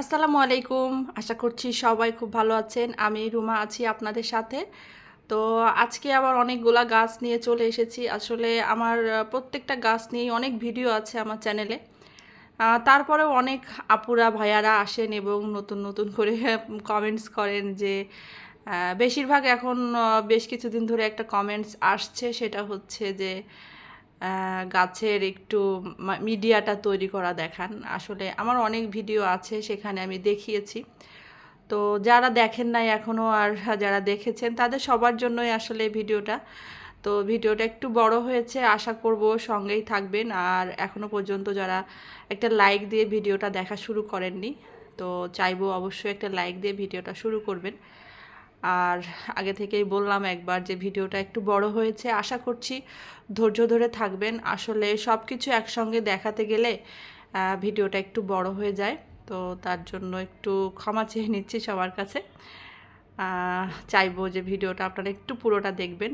আসসালামু আলাইকুম। আশা করছি সবাই খুব ভালো আছেন। আমি রুমা আছি আপনাদের সাথে। তো আজকে আবার অনেকগুলা গাছ নিয়ে চলে এসেছি। আসলে আমার প্রত্যেকটা গাছ নিয়ে অনেক ভিডিও আছে আমার চ্যানেলে। তারপরেও অনেক আপুরা, ভাইয়ারা আসেন এবং নতুন নতুন করে কমেন্টস করেন যে বেশিরভাগ এখন বেশ কিছুদিন ধরে একটা কমেন্টস আসছে। সেটা হচ্ছে যে গাছের একটু মিডিয়াটা তৈরি করা দেখান। আসলে আমার অনেক ভিডিও আছে, সেখানে আমি দেখিয়েছি। তো যারা দেখেন নাই এখনও আর যারা দেখেছেন, তাদের সবার জন্যই আসলে ভিডিওটা। তো ভিডিওটা একটু বড় হয়েছে, আশা করব সঙ্গেই থাকবেন। আর এখনও পর্যন্ত যারা একটা লাইক দিয়ে ভিডিওটা দেখা শুরু করেননি, তো চাইব অবশ্যই একটা লাইক দিয়ে ভিডিওটা শুরু করবেন। আর আগে থেকেই বললাম একবার যে ভিডিওটা একটু বড় হয়েছে, আশা করছি ধৈর্য ধরে থাকবেন। আসলে সব কিছু একসঙ্গে দেখাতে গেলে ভিডিওটা একটু বড় হয়ে যায়। তো তার জন্য একটু ক্ষমা চেয়ে নিচ্ছি সবার কাছে। চাইব যে ভিডিওটা আপনারা একটু পুরোটা দেখবেন,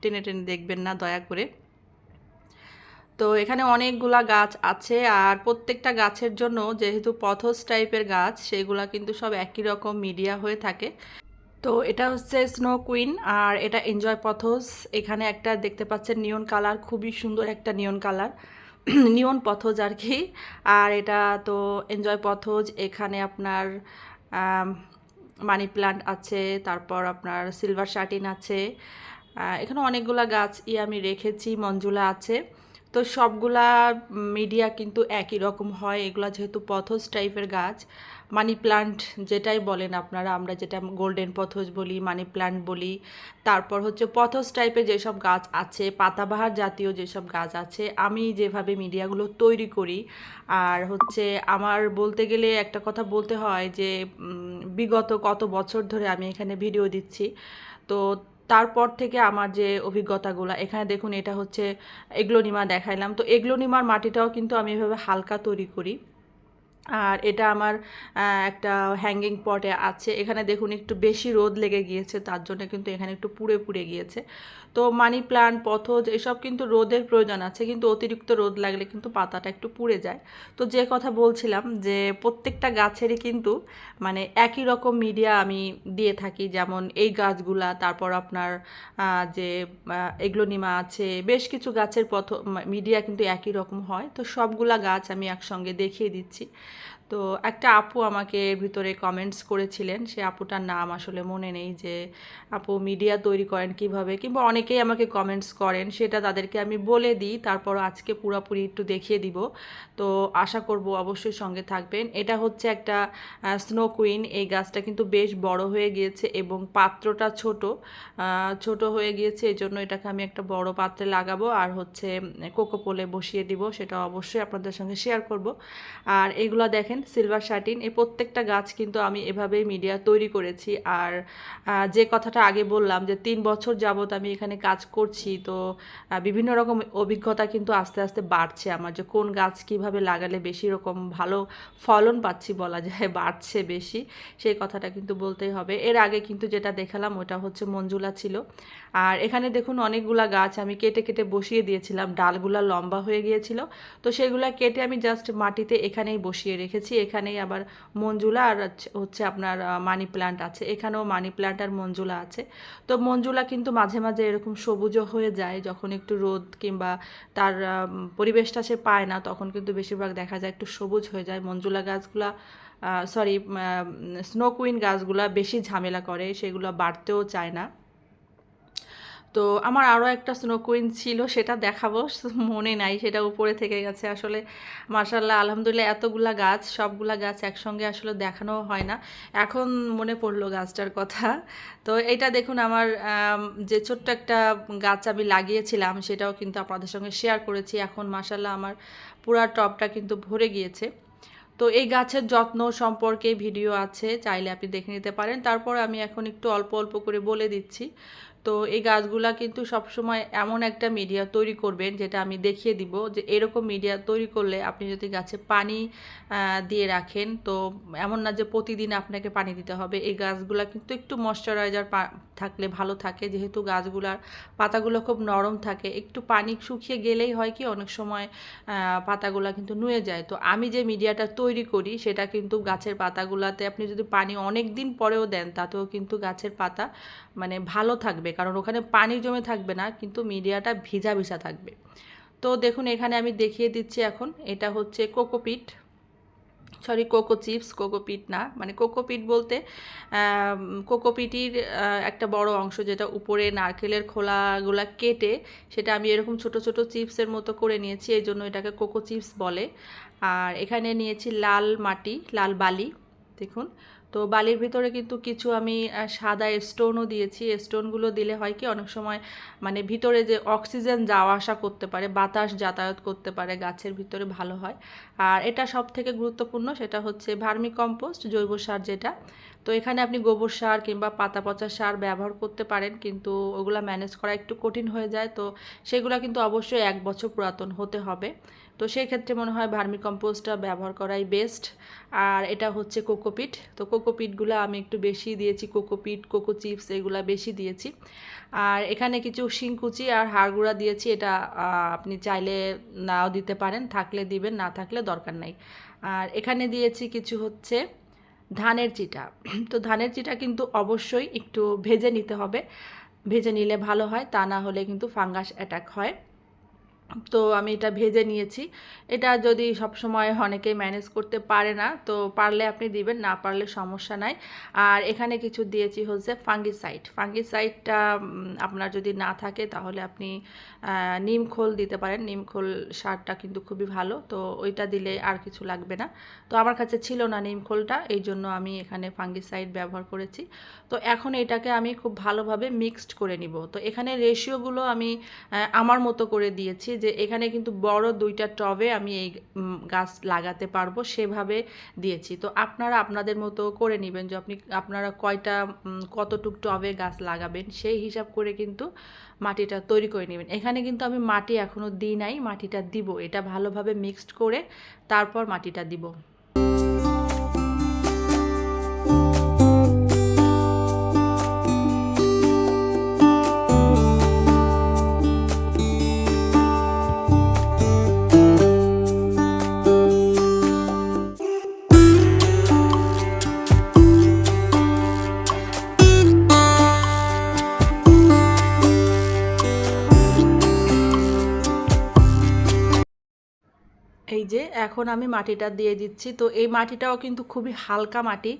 টেনে টেনে দেখবেন না, দয়া করে। তো এখানে অনেকগুলা গাছ আছে, আর প্রত্যেকটা গাছের জন্য যেহেতু পথস টাইপের গাছ, সেগুলা কিন্তু সব একই রকম মিডিয়া হয়ে থাকে। তো এটা হচ্ছে স্নো কুইন আর এটা এনজয় পথস এখানে একটা দেখতে পাচ্ছেন নিয়ন কালার খুবই সুন্দর একটা নিয়ন কালার নিয়ন পথজ আর কি। আর এটা তো এনজয় পথজ এখানে আপনার মানি প্লান্ট আছে, তারপর আপনার সিলভার শার্টিন আছে। এখানে অনেকগুলা গাছ ই আমি রেখেছি, মঞ্জুলা আছে। তো সবগুলা মিডিয়া কিন্তু একই রকম হয়। এগুলা যেহেতু পথস টাইপের গাছ মানি প্লান্ট যেটাই বলেন আপনারা, আমরা যেটা গোল্ডেন পথস বলি মানি প্লান্ট বলি, তারপর হচ্ছে পথস টাইপের যেসব গাছ আছে, পাতাবাহার জাতীয় যেসব গাছ আছে, আমি যেভাবে মিডিয়াগুলো তৈরি করি, আর হচ্ছে আমার বলতে গেলে একটা কথা বলতে হয় যে বিগত কত বছর ধরে আমি এখানে ভিডিও দিচ্ছি, তো তারপর থেকে আমার যে অভিজ্ঞতাগুলো, এখানে দেখুন এটা হচ্ছে এগলোনিমা দেখাইলাম। তো এগলোনিমার মাটিটাও কিন্তু আমি এভাবে হালকা তৈরি করি। আর এটা আমার একটা হ্যাঙ্গিং পটে আছে। এখানে দেখুন একটু বেশি রোদ লেগে গিয়েছে, তার জন্য কিন্তু এখানে একটু পুড়ে পুড়ে গিয়েছে। তো মানি প্লান্ট পথজ, এসব কিন্তু রোদের প্রয়োজন আছে, কিন্তু অতিরিক্ত রোদ লাগলে কিন্তু পাতাটা একটু পুড়ে যায়। তো যে কথা বলছিলাম যে প্রত্যেকটা গাছেরই কিন্তু মানে একই রকম মিডিয়া আমি দিয়ে থাকি, যেমন এই গাছগুলা, তারপর আপনার যে এগলোনিমা আছে, বেশ কিছু গাছের পথ মিডিয়া কিন্তু একই রকম হয়। তো সবগুলা গাছ আমি একসঙ্গে দেখিয়ে দিচ্ছি। তো একটা আপু আমাকে এর ভিতরে কমেন্টস করেছিলেন। সে আপুটার নাম আসলে মনে নেই যে আপু মিডিয়া তৈরি করেন কীভাবে কিংবা অনেকেই আমাকে কমেন্টস করেন, সেটা তাদেরকে আমি বলে দিই, তারপর আজকে পুরোপুরি একটু দেখিয়ে দিব। তো আশা করব অবশ্যই সঙ্গে থাকবেন। এটা হচ্ছে একটা স্নো কুইন এই গাছটা কিন্তু বেশ বড় হয়ে গিয়েছে এবং পাত্রটা ছোট ছোট হয়ে গিয়েছে এই জন্য এটাকে আমি একটা বড় পাত্রে লাগাবো আর হচ্ছে কোকোপোলে বসিয়ে দিব, সেটা অবশ্যই আপনাদের সঙ্গে শেয়ার করব। আর এগুলো দেখেন সিলভার শার্টিন, এই প্রত্যেকটা গাছ কিন্তু আমি এভাবেই মিডিয়া তৈরি করেছি। আর যে কথাটা আগে বললাম যে তিন বছর যাবত আমি এখানে কাজ করছি, তো বিভিন্ন রকম অভিজ্ঞতা কিন্তু আস্তে আস্তে বাড়ছে আমার যে কোন গাছ কীভাবে লাগালে বেশি রকম ভালো ফলন পাচ্ছি বলা যায়, বাড়ছে বেশি, সেই কথাটা কিন্তু বলতেই হবে। এর আগে কিন্তু যেটা দেখালাম ওটা হচ্ছে মঞ্জুলা ছিল। আর এখানে দেখুন অনেকগুলা গাছ আমি কেটে কেটে বসিয়ে দিয়েছিলাম, ডালগুলা লম্বা হয়ে গিয়েছিল, তো সেগুলা কেটে আমি জাস্ট মাটিতে এখানেই বসিয়ে রেখেছি। এখানেই আবার মঞ্জুলা আর হচ্ছে- আপনার মানি প্ল্যান্ট আছে। এখানেও মানি প্ল্যান্ট আর মঞ্জুলা আছে। তো মঞ্জুলা কিন্তু মাঝে মাঝে এরকম সবুজও হয়ে যায়, যখন একটু রোদ কিংবা তার পরিবেশটা সে পায় না, তখন কিন্তু বেশিরভাগ দেখা যায় একটু সবুজ হয়ে যায়। মঞ্জুলা গাছগুলা সরি স্নো কুইন গাছগুলা বেশি ঝামেলা করে, সেগুলো বাড়তেও চায় না। তো আমার আরও একটা স্নো কুইন ছিল, সেটা দেখাবো। মনে নাই, সেটা উপরে থেকে গেছে। আসলে মার্শাল্লাহ আলহামদুলিল্লাহ এতগুলা গাছ, সবগুলা গাছ একসঙ্গে আসলে দেখানো হয় না। এখন মনে পড়ল গাছটার কথা। তো এটা দেখুন আমার যে ছোট্ট একটা গাছ আমি লাগিয়েছিলাম, সেটাও কিন্তু আপনাদের সঙ্গে শেয়ার করেছি। এখন মার্শাল্লাহ আমার পুরা টবটা কিন্তু ভরে গিয়েছে। তো এই গাছের যত্ন সম্পর্কে ভিডিও আছে, চাইলে আপনি দেখে নিতে পারেন। তারপর আমি এখন একটু অল্প অল্প করে বলে দিচ্ছি। তো এই গাছগুলা কিন্তু সবসময় এমন একটা মিডিয়া তৈরি করবেন, যেটা আমি দেখিয়ে দিব যে এরকম মিডিয়া তৈরি করলে আপনি যদি গাছে পানি দিয়ে রাখেন, তো এমন না যে প্রতিদিন আপনাকে পানি দিতে হবে। এই গাছগুলা কিন্তু একটু ময়শ্চারাইজার থাকলে ভালো থাকে। যেহেতু গাছগুলার পাতাগুলো খুব নরম থাকে, একটু পানি শুকিয়ে গেলেই হয় কি, অনেক সময় পাতাগুলা কিন্তু নুয়ে যায়। তো আমি যে মিডিয়াটা তৈরি করি, সেটা কিন্তু গাছের পাতাগুলাতে আপনি যদি পানি অনেক দিন পরেও দেন, তাতেও কিন্তু গাছের পাতা মানে ভালো থাকবে। কারণ ওখানে পানি জমে থাকবে না, কিন্তু মিডিয়াটা ভিজা ভিজা থাকবে। তো দেখুন, এখানে আমি দেখিয়ে দিচ্ছি এখন, এটা হচ্ছে cocopeat sorry, coco chips cocopeat না মানে কোকোপিট বলতে কোকোপিটির একটা বড় অংশ যেটা উপরে নারকেলের খোলাগুলা কেটে, সেটা আমি এরকম ছোট ছোট চিপসের মতো করে নিয়েছি, এই জন্য এটাকে কোকো চিপস বলে। আর এখানে নিয়েছি লাল মাটি, লাল বালি, দেখুন। তো বালির ভিতরে কিন্তু কিছু আমি সাদা স্টোনও দিয়েছি। স্টোনগুলো দিলে হয় কি, অনেক সময় মানে ভিতরে যে অক্সিজেন যাওয়া আসা করতে পারে, বাতাস যাতায়াত করতে পারে গাছের ভিতরে ভালো হয়। আর এটা সব থেকে গুরুত্বপূর্ণ, সেটা হচ্ছে ভার্মি কম্পোস্ট জৈব সার যেটা। তো এখানে আপনি গোবর সার কিংবা পাতা পচা সার ব্যবহার করতে পারেন, কিন্তু ওগুলা ম্যানেজ করা একটু কঠিন হয়ে যায়। তো সেগুলো কিন্তু অবশ্যই এক বছর পুরাতন হতে হবে। তো সেই ক্ষেত্রে মনে হয় ভার্মি কম্পোস্টটা ব্যবহার করাই বেস্ট আর এটা হচ্ছে কোকোপিট। তো কোকোপিটগুলো আমি একটু বেশি দিয়েছি, কোকোপিট, কোকো চিপস এগুলা বেশি দিয়েছি। আর এখানে কিছু শিংকুচি আর হাড়গুড়া দিয়েছি, এটা আপনি চাইলে নাও দিতে পারেন, থাকলে দিবেন, না থাকলে দরকার নাই। আর এখানে দিয়েছি কিছু হচ্ছে ধানের চিটা। তো ধানের চিটা কিন্তু অবশ্যই একটু ভেজে নিতে হবে। ভেজে নিলে ভালো হয়, তা না হলে কিন্তু ফাঙ্গাস অ্যাটাক হয়। তো আমি এটা ভেজে নিয়েছি। এটা যদি সব সময় অনেকেই ম্যানেজ করতে পারে না, তো পারলে আপনি দিবেন, না পারলে সমস্যা নাই। আর এখানে কিছু দিয়েছি হচ্ছে ফাঙ্গিসাইড। ফাঙ্গিসাইডটা আপনার যদি না থাকে তাহলে আপনি নিম খোল দিতে পারেন। নিম খোল সারটা কিন্তু খুবই ভালো, তো ওইটা দিলে আর কিছু লাগবে না। তো আমার কাছে ছিল না নিম খোলটা, এই জন্য আমি এখানে ফাঙ্গিসাইড ব্যবহার করেছি। তো এখন এটাকে আমি খুব ভালোভাবে মিক্সড করে নিব। তো এখানে রেশিওগুলো আমি আমার মতো করে দিয়েছি যে এখানে কিন্তু বড় দুইটা টবে আমি এই গাছ লাগাতে পারব সেভাবে দিয়েছি। তো আপনারা আপনাদের মতো করে নেবেন যে আপনি, আপনারা কয়টা কতটুক টবে গাছ লাগাবেন সেই হিসাব করে কিন্তু মাটিটা তৈরি করে নেবেন। এখানে কিন্তু আমি মাটি এখনও দিই নাই, মাটিটা দিব। এটা ভালোভাবে মিক্সড করে তারপর মাটিটা দিব। এখন আমি মাটিটা দিয়ে দিচ্ছি। তো এই মাটিটাও কিন্তু খুবই হালকা মাটি।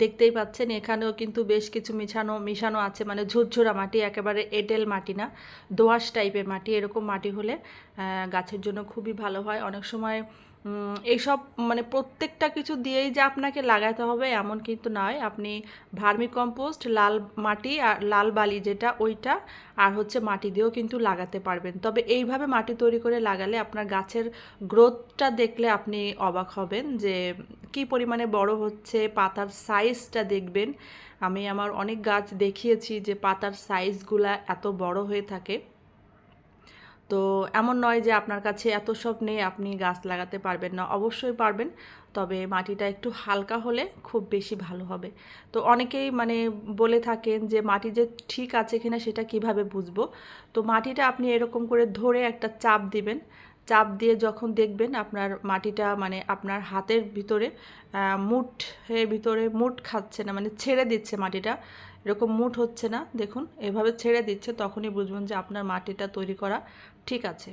দেখতেই পাচ্ছেন, এখানেও কিন্তু বেশ কিছু মিশানো মিশানো আছে। মানে ঝুরঝুরা মাটি, একেবারে এটেল মাটি না দোয়াশ টাইপের মাটি, এরকম মাটি হলে গাছের জন্য খুবই ভালো হয়। অনেক সময় এইসব মানে প্রত্যেকটা কিছু দিয়েই যে আপনাকে লাগাতে হবে এমন কিন্তু নয়। আপনি ভার্মি কম্পোস্ট, লাল মাটি আর লাল বালি যেটা, ওইটা আর হচ্ছে মাটি দিয়েও কিন্তু লাগাতে পারবেন। তবে এইভাবে মাটি তৈরি করে লাগালে আপনার গাছের গ্রোথটা দেখলে আপনি অবাক হবেন যে কি পরিমাণে বড় হচ্ছে, পাতার সাইজটা দেখবেন। আমি আমার অনেক গাছ দেখিয়েছি যে পাতার সাইজগুলা এত বড় হয়ে থাকে। তো এমন নয় যে আপনার কাছে এত সব নেই, আপনি গাছ লাগাতে পারবেন না। অবশ্যই পারবেন, তবে মাটিটা একটু হালকা হলে খুব বেশি ভালো হবে। তো অনেকেই মানে বলে থাকেন যে মাটি যে ঠিক আছে কিনা সেটা কীভাবে বুঝব? তো মাটিটা আপনি এরকম করে ধরে একটা চাপ দিবেন। চাপ দিয়ে যখন দেখবেন আপনার মাটিটা মানে আপনার হাতের ভিতরে মুঠের ভিতরে মুঠ খাচ্ছে না মানে ছেড়ে দিচ্ছে মাটিটা এরকম মুঠ হচ্ছে না। দেখুন, এভাবে ছেড়ে দিচ্ছে, তখনই বুঝবেন যে আপনার মাটিটা তৈরি করা ঠিক আছে।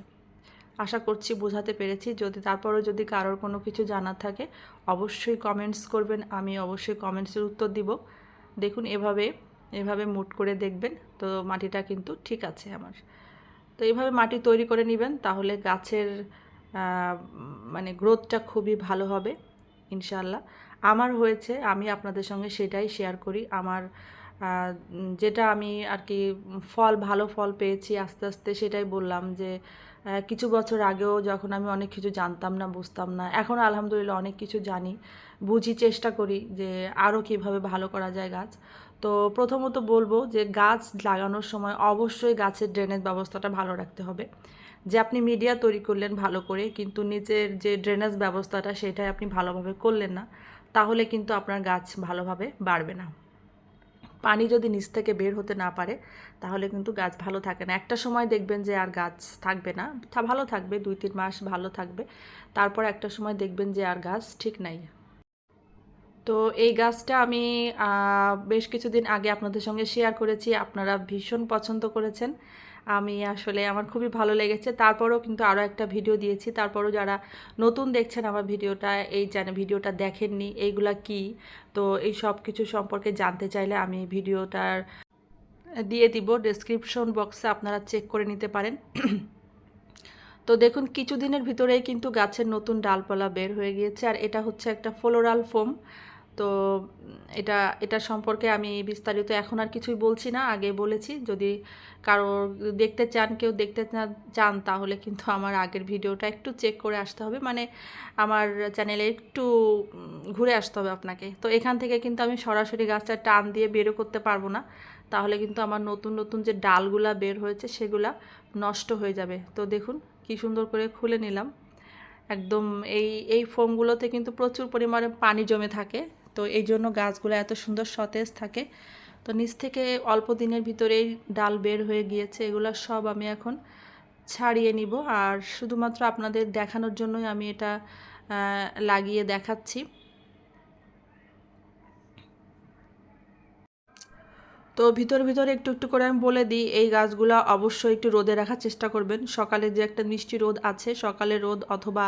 আশা করছি বোঝাতে পেরেছি। যদি তারপরেও যদি কারোর কোনো কিছু জানার থাকে, অবশ্যই কমেন্টস করবেন, আমি অবশ্যই কমেন্টসের উত্তর দিব। দেখুন, এভাবে এভাবে মুট করে দেখবেন, তো মাটিটা কিন্তু ঠিক আছে আমার। তো এইভাবে মাটি তৈরি করে নেবেন, তাহলে গাছের মানে গ্রোথটা খুবই ভালো হবে ইনশাল্লাহ আমার হয়েছে, আমি আপনাদের সঙ্গে সেটাই শেয়ার করি। আমার যেটা আমি আর কি ফল, ভালো ফল পেয়েছি আস্তে আস্তে সেটাই বললাম যে কিছু বছর আগেও যখন আমি অনেক কিছু জানতাম না, বুঝতাম না, এখন আলহামদুলিল্লাহ অনেক কিছু জানি, বুঝি, চেষ্টা করি যে আরও কীভাবে ভালো করা যায় গাছ। তো প্রথমত বলব যে গাছ লাগানোর সময় অবশ্যই গাছের ড্রেনেজ ব্যবস্থাটা ভালো রাখতে হবে। যে আপনি মিডিয়া তৈরি করলেন ভালো করে, কিন্তু নিচের যে ড্রেনেজ ব্যবস্থাটা সেটাই আপনি ভালোভাবে করলেন না, তাহলে কিন্তু আপনার গাছ ভালোভাবে বাড়বে না। পানি যদি নিচ থেকে বের হতে না পারে, তাহলে কিন্তু গাছ ভালো থাকে না। একটা সময় দেখবেন যে আর গাছ থাকবে না। তা ভালো থাকবে, দুই তিন মাস ভালো থাকবে। তারপর একটা সময় দেখবেন যে আর গাছ ঠিক নাই। তো এই গাছটা আমি বেশ কিছুদিন আগে আপনাদের সঙ্গে শেয়ার করেছি। আপনারা ভীষণ পছন্দ করেছেন। আমি আসলে আমার খুবই ভালো লেগেছে। তারপরেও কিন্তু আরও একটা ভিডিও দিয়েছি। তারপরও যারা নতুন দেখছেন আমার ভিডিওটা, এই চ্যানেল ভিডিওটা দেখেননি, এইগুলা কি? তো এই সব কিছু সম্পর্কে জানতে চাইলে আমি ভিডিওটার দিয়ে দিব। ডেসক্রিপশন বক্সে আপনারা চেক করে নিতে পারেন। তো দেখুন, কিছুদিনের ভিতরেই কিন্তু গাছের নতুন ডালপালা বের হয়ে গিয়েছে। আর এটা হচ্ছে একটা ফ্লোরাল ফোম তো এটা এটা সম্পর্কে আমি বিস্তারিত এখন আর কিছুই বলছি না, আগে বলেছি। যদি কারও দেখতে চান, কেউ দেখতে চান তাহলে কিন্তু আমার আগের ভিডিওটা একটু চেক করে আসতে হবে। মানে আমার চ্যানেলে একটু ঘুরে আসতে হবে আপনাকে। তো এখান থেকে কিন্তু আমি সরাসরি গাছটা টান দিয়ে বেরও করতে পারব না। তাহলে কিন্তু আমার নতুন নতুন যে ডালগুলা বের হয়েছে, সেগুলা নষ্ট হয়ে যাবে। তো দেখুন, কি সুন্দর করে খুলে নিলাম। একদম এই এই ফোমগুলোতে কিন্তু প্রচুর পরিমাণে পানি জমে থাকে। তো এই জন্য গাছগুলো এত সুন্দর সতেজ থাকে। তো নিচ থেকে অল্প দিনের ভিতরেই ডাল বের হয়ে গিয়েছে, এগুলো সব আমি এখন ছাড়িয়ে নিব। আর শুধুমাত্র আপনাদের দেখানোর জন্যই আমি এটা লাগিয়ে দেখাচ্ছি। তো ভিতর, ভিতরে একটু একটু করে আমি বলে দিই, এই গাছগুলো অবশ্যই একটু রোদে রাখার চেষ্টা করবেন। সকালে যে একটা মিষ্টি রোদ আছে, সকালে রোদ অথবা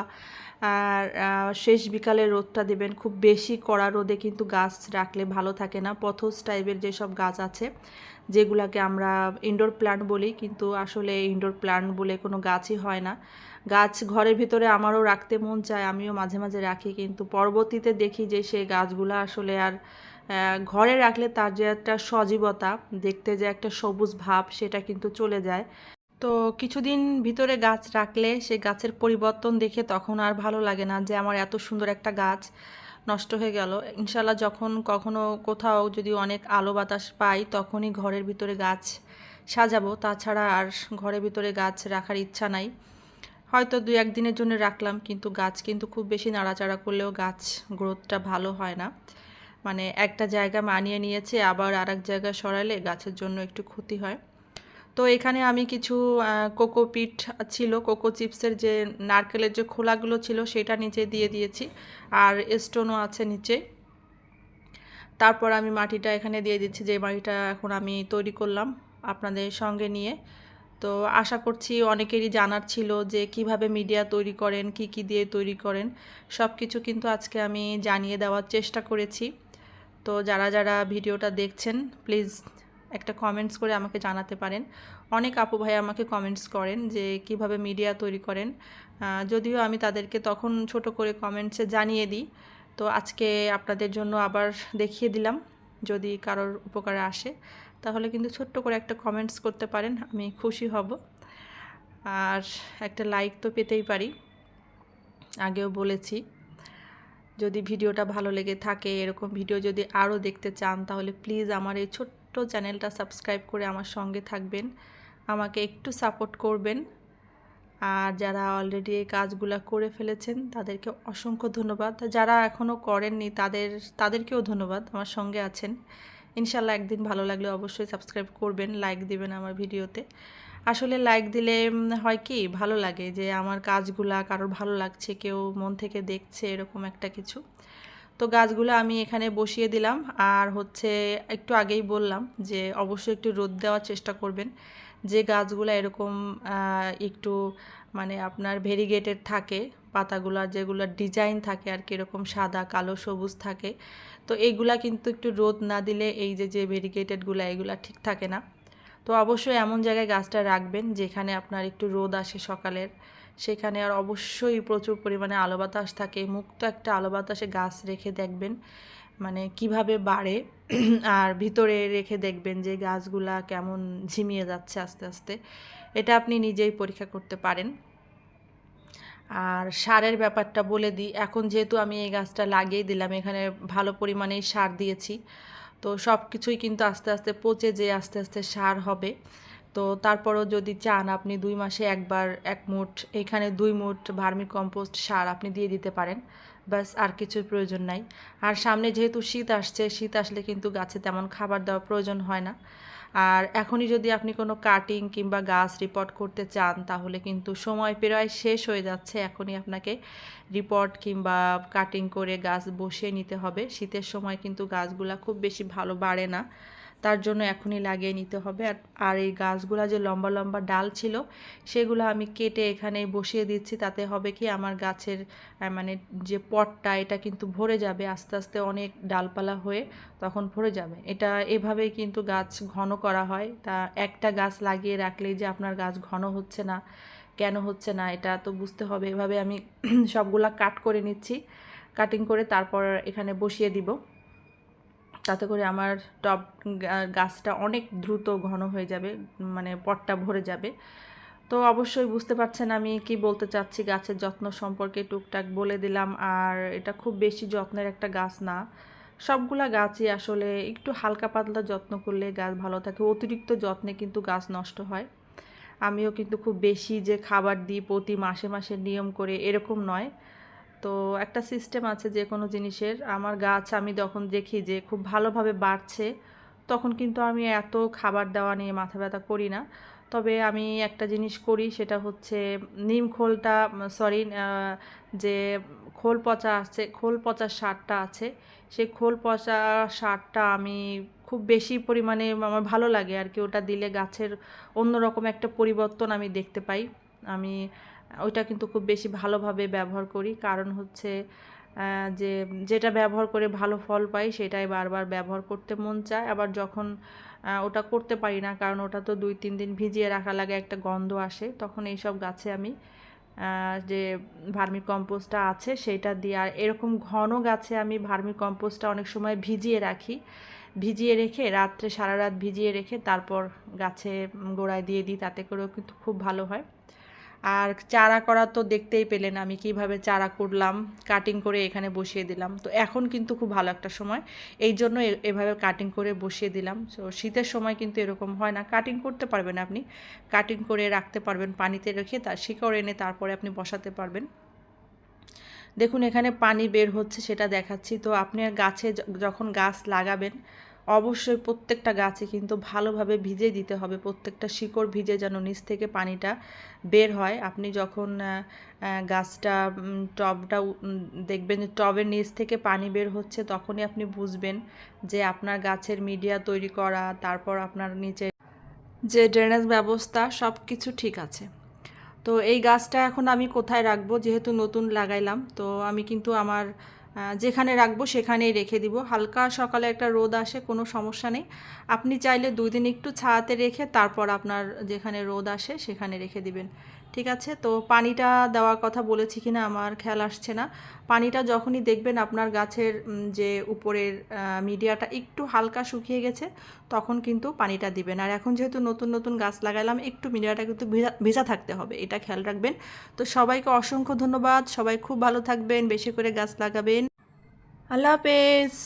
শেষ বিকালে রোদটা দেবেন। খুব বেশি কড়া রোদে কিন্তু গাছ রাখলে ভালো থাকে না। পথস টাইপের যেসব গাছ আছে, যেগুলাকে আমরা ইনডোর প্ল্যান্ট বলি, কিন্তু আসলে ইনডোর প্ল্যান্ট বলে কোনো গাছই হয় না। গাছ ঘরের ভিতরে আমারও রাখতে মন চায়, আমিও মাঝে মাঝে রাখি, কিন্তু পরবর্তীতে দেখি যে সেই গাছগুলো আসলে আর ঘরে রাখলে তার যে একটা সজীবতা, দেখতে যে একটা সবুজ ভাব, সেটা কিন্তু চলে যায়। তো কিছুদিন ভিতরে গাছ রাখলে সে গাছের পরিবর্তন দেখে তখন আর ভালো লাগে না যে, আমার এত সুন্দর একটা গাছ নষ্ট হয়ে গেল। ইনশাল্লাহ যখন কখনো কোথাও যদি অনেক আলো বাতাস পাই, তখনই ঘরের ভিতরে গাছ সাজাবো। তাছাড়া আর ঘরের ভিতরে গাছ রাখার ইচ্ছা নাই। হয়তো দুই একদিনের জন্য রাখলাম, কিন্তু গাছ কিন্তু খুব বেশি নাড়াচাড়া করলেও গাছ গ্রোথটা ভালো হয় না। মানে একটা জায়গা মানিয়ে নিয়েছে, আবার আর এক জায়গায় সরালে গাছের জন্য একটু ক্ষতি হয়। তো এখানে আমি কিছু কোকোপিট ছিল, কোকো চিপসের যে নারকেলের যে খোলাগুলো ছিল সেটা নিচে দিয়ে দিয়েছি, আর স্টোনও আছে নিচে। তারপর আমি মাটিটা এখানে দিয়ে দিচ্ছি, যে মাটিটা এখন আমি তৈরি করলাম আপনাদের সঙ্গে নিয়ে। তো আশা করছি অনেকেরই জানার ছিল যে কীভাবে মিডিয়া তৈরি করেন, কি কি দিয়ে তৈরি করেন সব কিছু কিন্তু আজকে আমি জানিয়ে দেওয়ার চেষ্টা করেছি। তো যারা যারা ভিডিওটা দেখছেন প্লিজ একটা কমেন্টস করে আমাকে জানাতে পারেন। অনেক আপু ভাই আমাকে কমেন্টস করেন যে কীভাবে মিডিয়া তৈরি করেন। যদিও আমি তাদেরকে তখন ছোট করে কমেন্টসে জানিয়ে দিই। তো আজকে আপনাদের জন্য আবার দেখিয়ে দিলাম, যদি কারোর উপকারে আসে। তাহলে কিন্তু ছোট্ট করে একটা কমেন্টস করতে পারেন, আমি খুশি হব। আর একটা লাইক তো পেতেই পারি। আগেও বলেছি। যদি ভিডিওটা ভালো লেগে থাকে, এরকম ভিডিও যদি আরও দেখতে চান, তাহলে প্লিজ আমার এই ছোট্ট চ্যানেলটা সাবস্ক্রাইব করে আমার সঙ্গে থাকবেন। আমাকে একটু সাপোর্ট করবেন। আর যারা অলরেডি এই কাজগুলো করে ফেলেছেন, তাদেরকে অসংখ্য ধন্যবাদ। যারা এখনও করেননি, তাদের, তাদেরকেও ধন্যবাদ আমার সঙ্গে আছেন। ইনশাল্লাহ একদিন ভালো লাগলে অবশ্যই সাবস্ক্রাইব করবেন লাইক দিবেন আমার ভিডিওতে। আসলে লাইক দিলে হয় কি, ভালো লাগে যে আমার কাজগুলা কারোর ভালো লাগছে, কেউ মন থেকে দেখছে, এরকম একটা কিছু। তো গাছগুলো আমি এখানে বসিয়ে দিলাম। আর হচ্ছে একটু আগেই বললাম যে অবশ্যই একটু রোদ দেওয়ার চেষ্টা করবেন। যে গাছগুলো এরকম একটু মানে আপনার ভেরিগেটেড থাকে, পাতাগুলা যেগুলো ডিজাইন থাকে আর কীরকম সাদা, কালো, সবুজ থাকে, তো এইগুলা কিন্তু একটু রোদ না দিলে এই যে যে ভেরিগেটেডগুলো এগুলা ঠিক থাকে না। তো অবশ্যই এমন জায়গায় গাছটা রাখবেন যেখানে আপনার একটু রোদ আসে সকালের। সেখানে আর অবশ্যই প্রচুর পরিমাণে আলো বাতাস থাকে। মুক্ত একটা আলো বাতাসে গাছ রেখে দেখবেন মানে কীভাবে বাড়ে। আর ভিতরে রেখে দেখবেন যে গাছগুলা কেমন ঝিমিয়ে যাচ্ছে আস্তে আস্তে। এটা আপনি নিজেই পরীক্ষা করতে পারেন। আর সারের ব্যাপারটা বলে দিই। এখন যেহেতু আমি এই গাছটা লাগিয়ে দিলাম, এখানে ভালো পরিমাণেই সার দিয়েছি। তো সব কিছুই কিন্তু আস্তে আস্তে পচে যে আস্তে আস্তে সার হবে। তো তারপরও যদি চান আপনি দুই মাসে একবার এক মুঠ, এখানে দুই মুঠ ভার্মি কম্পোস্ট সার আপনি দিয়ে দিতে পারেন। ব্যাস, আর কিছুর প্রয়োজন নাই। আর সামনে যেহেতু শীত আসছে, শীত আসলে কিন্তু গাছে তেমন খাবার দেওয়ার প্রয়োজন হয় না। আর এখনই যদি আপনি কোনো কাটিং কিংবা গাছ রিপোর্ট করতে চান, তাহলে কিন্তু সময় প্রায় শেষ হয়ে যাচ্ছে। এখনই আপনাকে রিপোর্ট কিংবা কাটিং করে গাছ বসিয়ে নিতে হবে। শীতের সময় কিন্তু গাছগুলা খুব বেশি ভালো বাড়ে না। তার জন্য এখনই লাগিয়ে নিতে হবে। আর এই গাছগুলা যে লম্বা লম্বা ডাল ছিল, সেগুলো আমি কেটে এখানে বসিয়ে দিচ্ছি। তাতে হবে কি, আমার গাছের মানে যে পটটা, এটা কিন্তু ভরে যাবে। আস্তে আস্তে অনেক ডালপালা হয়ে তখন ভরে যাবে। এটা এভাবেই কিন্তু গাছ ঘন করা হয়। তা একটা গাছ লাগিয়ে রাখলেই যে আপনার গাছ ঘন হচ্ছে না, কেন হচ্ছে না, এটা তো বুঝতে হবে। এভাবে আমি সবগুলা কাট করে নিচ্ছি। কাটিং করে তারপর এখানে বসিয়ে দিব। তাতে করে আমার গা- গাছটা অনেক দ্রুত ঘন হয়ে যাবে মানে পটটা ভরে যাবে। তো অবশ্যই বুঝতে পারছেন আমি কি বলতে চাচ্ছি, গাছের যত্ন সম্পর্কে টুকটাক বলে দিলাম। আর এটা খুব বেশি যত্নের একটা গাছ না। সবগুলা গাছই আসলে একটু হালকা পাতলা যত্ন করলে গাছ ভালো থাকে, অতিরিক্ত যত্নে কিন্তু গাছ নষ্ট হয়। আমিও কিন্তু খুব বেশি যে খাবার দিই প্রতি মাসে মাসে নিয়ম করে এরকম নয়। তো একটা সিস্টেম আছে যে কোনো জিনিসের, আমার গাছ আমি যখন দেখি যে খুব ভালোভাবে বাড়ছে, তখন কিন্তু আমি এত খাবার দেওয়া নিয়ে মাথা ব্যথা করি না। তবে আমি একটা জিনিস করি, সেটা হচ্ছে নিম খোলটা সরি যে খোল পচা আছে, খোল পচা সারটা আছে, সেই খোল পচা সারটা আমি খুব বেশি পরিমাণে আমার ভালো লাগে আর কি। ওটা দিলে গাছের অন্যরকম একটা পরিবর্তন আমি দেখতে পাই। আমি ওইটা কিন্তু খুব বেশি ভালোভাবে ব্যবহার করি। কারণ হচ্ছে যে, যেটা ব্যবহার করে ভালো ফল পাই সেটাই বারবার ব্যবহার করতে মন চায়। আবার যখন ওটা করতে পারি না, কারণ ওটা তো দুই, তিন দিন ভিজিয়ে রাখা লাগে একটা গন্ধ আসে, তখন এইসব গাছে আমি যে ভার্মি কম্পোস্টটা আছে সেটা দিয়ে, আর এরকম ঘন গাছে আমি ভার্মি কম্পোস্টটা অনেক সময় ভিজিয়ে রাখি। ভিজিয়ে রেখে রাত্রে সারা রাত ভিজিয়ে রেখে তারপর গাছে গোড়ায় দিয়ে দিই, তাতে করেও কিন্তু খুব ভালো হয়। আর চারা করা তো দেখতেই পেলেন আমি কীভাবে চারা করলাম কাটিং করে এখানে বসিয়ে দিলাম। তো এখন কিন্তু খুব ভালো একটা সময়, এই জন্য এভাবে কাটিং করে বসিয়ে দিলাম। তো শীতের সময় কিন্তু এরকম হয় না কাটিং করতে পারবেন আপনি কাটিং করে রাখতে পারবেন পানিতে রেখে তার শিকড় এনে তারপরে আপনি বসাতে পারবেন। দেখুন এখানে পানি বের হচ্ছে সেটা দেখাচ্ছি। তো আপনার গাছে যখন গাছ লাগাবেন অবশ্যই প্রত্যেকটা গাছে কিন্তু ভালোভাবে ভিজে দিতে হবে। প্রত্যেকটা শিকড় ভিজে যেন নিচ থেকে পানিটা বের হয়। আপনি যখন গাছটা টবটা দেখবেন যে টবের নিচ থেকে পানি বের হচ্ছে, তখনই আপনি বুঝবেন যে আপনার গাছের মিডিয়া তৈরি করা, তারপর আপনার নিচে যে ড্রেনেজ ব্যবস্থা সব কিছু ঠিক আছে। তো এই গাছটা এখন আমি কোথায় রাখব? যেহেতু নতুন লাগাইলাম, তো আমি কিন্তু আমার যেখানে রাখব সেখানেই রেখে দিব। হালকা সকালে একটা রোদ আসে, কোনো সমস্যা নেই। আপনি চাইলে দুই দিন একটু ছায়াতে রেখে তারপর আপনার যেখানে রোদ আসে সেখানে রেখে দিবেন। ঠিক আছে? তো পানিটা দেওয়ার কথা বলেছি কিনা আমার খেয়াল আসছে না। পানিটা যখনই দেখবেন আপনার গাছের যে উপরের মিডিয়াটা একটু হালকা শুকিয়ে গেছে, তখন কিন্তু পানিটা দিবেন। আর এখন যেহেতু নতুন নতুন গাছ লাগাইলাম, একটু মিডিয়াটা কিন্তু ভেজা থাকতে হবে, এটা খেয়াল রাখবেন। তো সবাইকে অসংখ্য ধন্যবাদ, সবাই খুব ভালো থাকবেন, বেশি করে গাছ লাগাবেন। আল্লাহ হাফেজ!